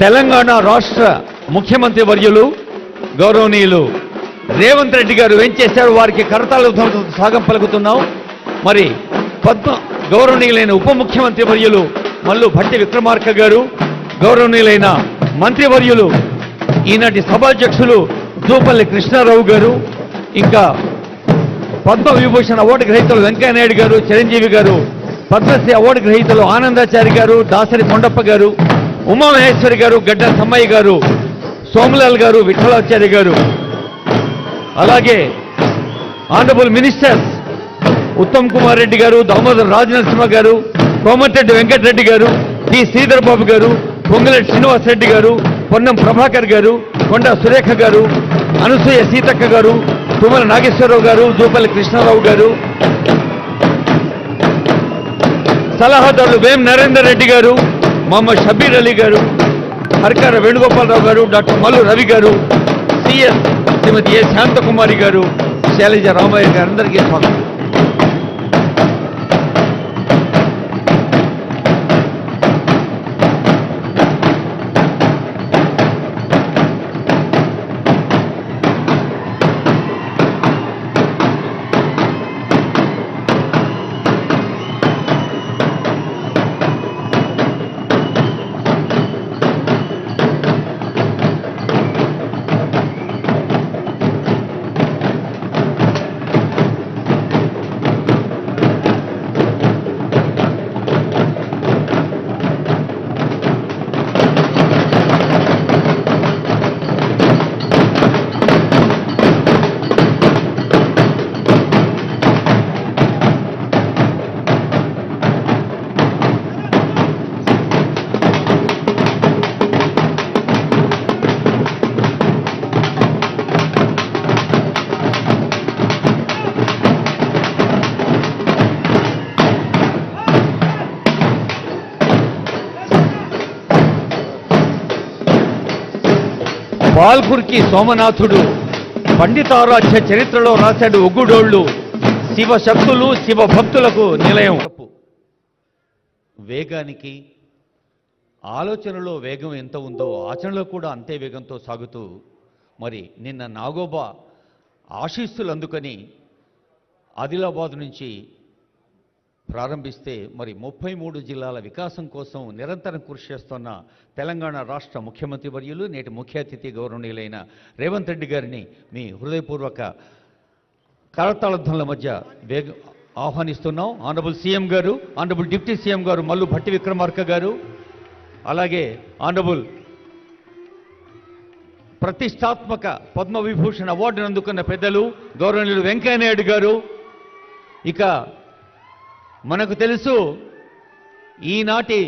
తెలంగాణ రాష్ట్ర ముఖ్యమంత్రి వర్యులు గౌరవనీయులు రేవంత్ రెడ్డి గారు ఏం చేశారు? వారికి కరతాళ సాగం పలుకుతున్నాం. మరి పద్మ గౌరవనీయులైన ఉప ముఖ్యమంత్రి వర్యులు మల్లు భట్టి విక్రమార్క గారు గౌరవనీయులైన మంత్రివర్యులు ఈనాటి సభాధ్యక్షులు దూపల్లి కృష్ణారావు గారు ఇంకా పద్మ విభూషణ్ అవార్డు గ్రహీతలు వెంకయ్యనాయుడు గారు చిరంజీవి గారు పద్మశ్రీ అవార్డు గ్రహీతలు ఆనందాచారి గారు దాసరి కొండప్ప గారు ఉమామహేశ్వరి గారు గడ్డ సమ్మయ్య గారు సోమలాల్ గారు విఠలాచార్య గారు అలాగే ఆనరబుల్ మినిస్టర్స్ ఉత్తమ్ కుమార్ రెడ్డి గారు దామోదర్ రాజనరసింహ గారు కోమటిరెడ్డి వెంకటరెడ్డి గారు టి శ్రీధర్ బాబు గారు పొంగులెట్టి శ్రీనివాస్ రెడ్డి గారు పొన్నం ప్రభాకర్ గారు కొండ సురేఖ గారు అనసూయ సీతక్క గారు తుమ్మల నాగేశ్వరరావు గారు దూపల్లి కృష్ణారావు గారు సలహాదారులు వేం నరేందర్ రెడ్డి గారు మొహమ్మద్ షబీర్ అలీ గారు హర్కార వేణుగోపాలరావు గారు డాక్టర్ మల్లు రవి గారు సిఎస్ శ్రీమతి ఏ శాంతకుమారి గారు శైలజ రామయ్య గారు అందరికీ స్వాగతం. పాల్కుర్కి సోమనాథుడు పండితారాధ్య చరిత్రలో రాశాడు ఒగ్గుడోళ్ళు. శివశక్తులు శివభక్తులకు నిలయం. వేగానికి ఆలోచనలో వేగం ఎంత ఉందో ఆచరణలో కూడా అంతే వేగంతో సాగుతూ మరి నిన్న నాగోబా ఆశీస్సులు అందుకని ఆదిలాబాద్ నుంచి ప్రారంభిస్తే మరి ముప్పై మూడు జిల్లాల వికాసం కోసం నిరంతరం కృషి చేస్తున్న తెలంగాణ రాష్ట్ర ముఖ్యమంత్రి వర్యులు నేటి ముఖ్య అతిథి గౌరవనీయులైన రేవంత్ రెడ్డి గారిని మీ హృదయపూర్వక కరతాళధ్వనుల మధ్య వేగ ఆహ్వానిస్తున్నాం. Honourable CM garu honourable deputy CM garu Mallu Bhatti Vikramarka గారు అలాగే ఆనరబుల్ ప్రతిష్టాత్మక పద్మవిభూషణ్ అవార్డును అందుకున్న పెద్దలు గౌరవనీయులు వెంకయ్యనాయుడు గారు. ఇక మనకు తెలుసు ఈనాటి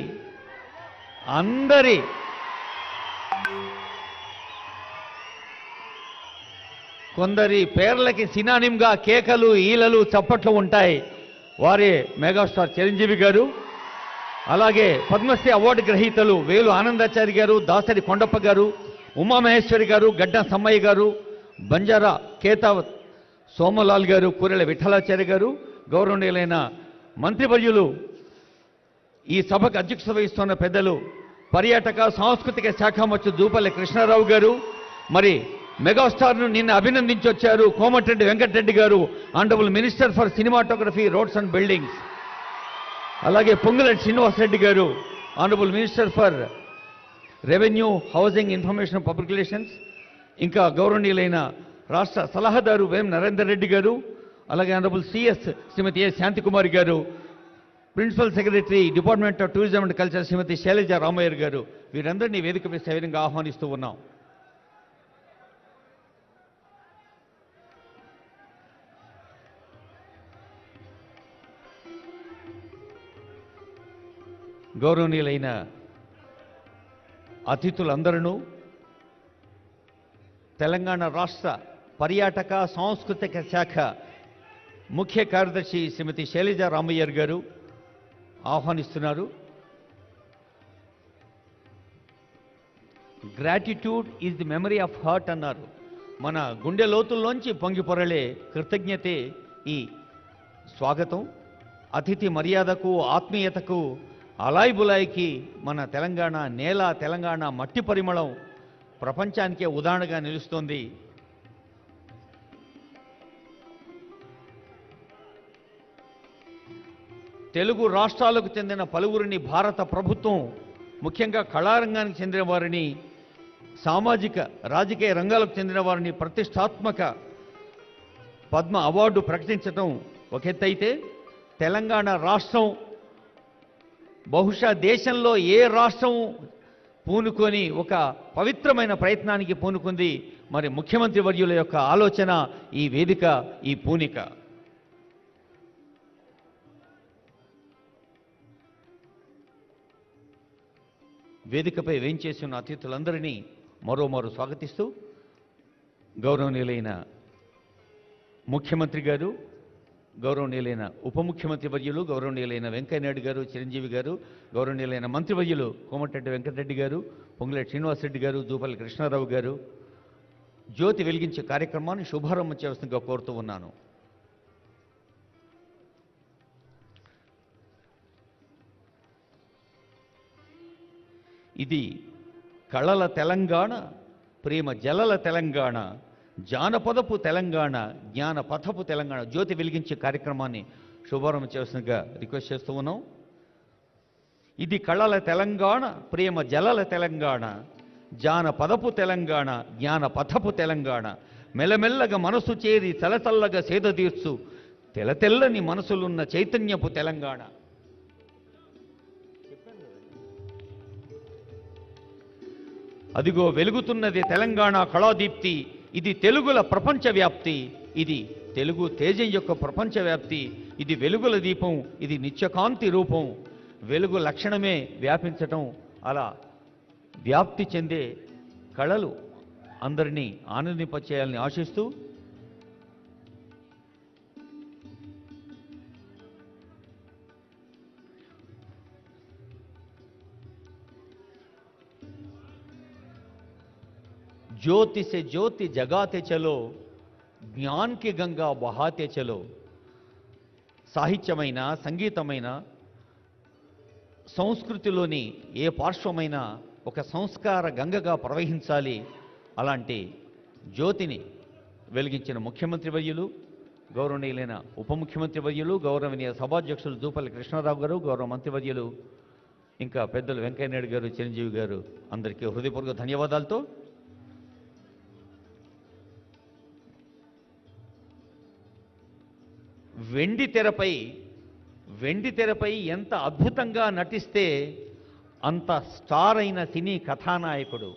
అందరి కొందరి పేర్లకి సినానింగా కేకలు ఈలలు చప్పట్లు ఉంటాయి. వారే మెగాస్టార్ చిరంజీవి గారు అలాగే పద్మశ్రీ అవార్డు గ్రహీతలు వేలు ఆనందాచారి గారు దాసరి కొండప్ప గారు ఉమామహేశ్వరి గారు గడ్డ సమ్మయ్య గారు బంజారా కేతావత్ సోమలాల్ గారు కూరెల విఠలాచార్య గారు గౌరవనీయులైన మంత్రివర్యులు ఈ సభకు అధ్యక్షత వహిస్తున్న పెద్దలు పర్యాటక సాంస్కృతిక శాఖ మంత్రి దూపల్లి కృష్ణారావు గారు మరి మెగాస్టార్ను నిన్న అభినందించి వచ్చారు Komatireddy Venkatreddy garu honourable minister for cinematography roads and buildings. అలాగే Ponguleti Srinivasreddy garu honourable minister for revenue housing information public relations ఇంకా గౌరవనీయులైన రాష్ట్ర సలహాదారు వేం నరేందర్ రెడ్డి గారు అలాగే honourable CS Srimathi A Santhikumari garu principal secretary department of tourism and culture Srimathi Sailaja Ramaiyer garu వీరందరినీ వేదికపై సవినంగా ఆహ్వానిస్తూ ఉన్నాం. గౌరవనీయులైన అతిథులందరూ తెలంగాణ రాష్ట్ర పర్యాటక సాంస్కృతిక శాఖ ముఖ్య కార్యదర్శి శ్రీమతి శైలజ రామయ్యర్ గారు ఆహ్వానిస్తున్నారు. Gratitude is the memory of heart అన్నారు. మన గుండె లోతుల్లోంచి పొంగిపొరలే కృతజ్ఞతే ఈ స్వాగతం. అతిథి మర్యాదకు ఆత్మీయతకు అలాయ్ బులాయికి మన తెలంగాణ నేల తెలంగాణ మట్టి పరిమళం ప్రపంచానికే ఉదాహరణగా నిలుస్తోంది. తెలుగు రాష్ట్రాలకు చెందిన పలువురిని భారత ప్రభుత్వం ముఖ్యంగా కళారంగానికి చెందిన వారిని సామాజిక రాజకీయ రంగాలకు చెందిన వారిని ప్రతిష్టాత్మక పద్మ అవార్డు ప్రకటించడం ఒక ఎత్తైతే తెలంగాణ రాష్ట్రం బహుశా దేశంలో ఏ రాష్ట్రం పూనుకొని ఒక పవిత్రమైన ప్రయత్నానికి పూనుకుంది. మరి ముఖ్యమంత్రి వర్యుల యొక్క ఆలోచన ఈ వేదిక ఈ పూనిక. వేదికపై వేయించేసి ఉన్న అతిథులందరినీ మరోమారు స్వాగతిస్తూ గౌరవనీయులైన ముఖ్యమంత్రి గారు గౌరవనీయులైన ఉప ముఖ్యమంత్రి వర్యులు గౌరవనీయులైన వెంకయ్యనాయుడు గారు చిరంజీవి గారు గౌరవనీయులైన మంత్రివర్యులు కోమటిరెడ్డి వెంకటరెడ్డి గారు పొంగులేటి శ్రీనివాసరెడ్డి గారు జూపల్లి కృష్ణారావు గారు. జ్యోతి వెలిగించే కార్యక్రమాన్ని శుభారంభం చేయవలసిందిగా కోరుతూ ఉన్నాను. ఇది కళల తెలంగాణ ప్రేమ జలల తెలంగాణ జానపదపు తెలంగాణ జ్ఞాన పథపు తెలంగాణ జ్యోతి వెలిగించే కార్యక్రమాన్ని శుభారంభం చేయవలసిందిగా రిక్వెస్ట్ చేస్తూ ఉన్నాం. ఇది కళల తెలంగాణ ప్రేమ జలల తెలంగాణ జానపదపు తెలంగాణ జ్ఞాన పథపు తెలంగాణ. మెల్లమెల్లగా మనసు చేరి తలతల్లగా సేద తీర్చు తెలతెల్లని మనసులున్న చైతన్యపు తెలంగాణ. అదిగో వెలుగుతున్నది తెలంగాణ కళాదీప్తి. ఇది తెలుగుల ప్రపంచ వ్యాప్తి ఇది తెలుగు తేజం యొక్క ప్రపంచవ్యాప్తి. ఇది వెలుగుల దీపం. ఇది నిత్యకాంతి రూపం. వెలుగు లక్షణమే వ్యాపించటం. అలా వ్యాప్తి చెందే కళలు అందరినీ ఆనందింపచేయాలని ఆశిస్తూ ज्योति से ज्योति जगाते चलो జ్ఞాన్ కి గంగా బహాతే చలో సాహిత్యమైన సంగీతమైన సంస్కృతిలోని ఏ పార్శ్వమైన ఒక సంస్కార గంగగా ప్రవహించాలి అలాంటి జ్యోతిని వెలిగించిన ముఖ్యమంత్రి వర్యులు గౌరవనీయులైన ఉప ముఖ్యమంత్రి వర్యులు గౌరవనీయ సభాధ్యక్షులు దూపల్లి కృష్ణారావు గారు గౌరవ మంత్రివర్యులు ఇంకా పెద్దలు వెంకయ్యనాయుడు గారు చిరంజీవి గారు అందరికీ హృదయపూర్వక ధన్యవాదాలతో వెండి తెరపై వెండి తెరపై ఎంత అద్భుతంగా నటిస్తే అంత స్టార్ అయిన సినీ కథానాయకుడు